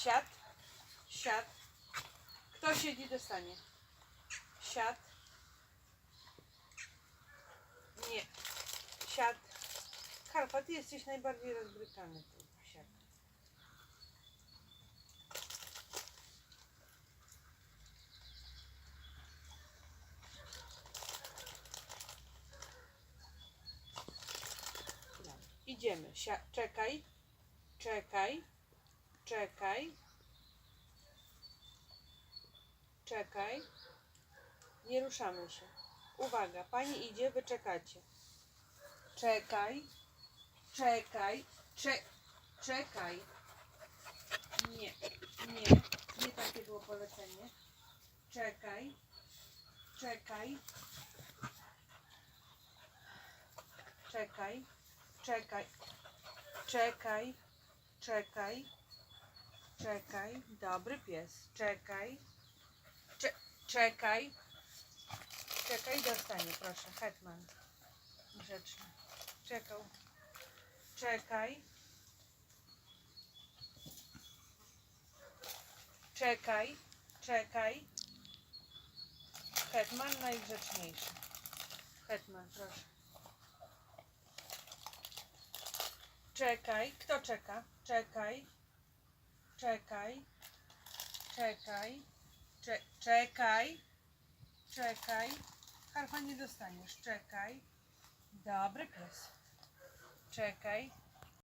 Siad. Siad. Kto siedzi, dostanie. Siad. Nie. Siad. Karpa, ty jesteś najbardziej rozbrykany. tu. Siad. Idziemy. Sia- czekaj. Czekaj. Czekaj. Czekaj. Nie ruszamy się. Uwaga, pani idzie, wy czekacie. Czekaj. Czekaj. Cze czekaj. Nie. Nie. Nie takie było polecenie. Czekaj. Czekaj. Czekaj. Czekaj. Czekaj. Czekaj. Czekaj. Dobry pies. Czekaj. Cze czekaj. Czekaj, dostanie, proszę. Hetman. Grzeczny. Czekał. Czekaj. Czekaj. Czekaj. Hetman najgrzeczniejszy. Hetman, proszę. Czekaj. Kto czeka? Czekaj. Czekaj. Czekaj. Cze czekaj. Czekaj. Harfa nie dostaniesz. Czekaj. Dobry pies. Czekaj.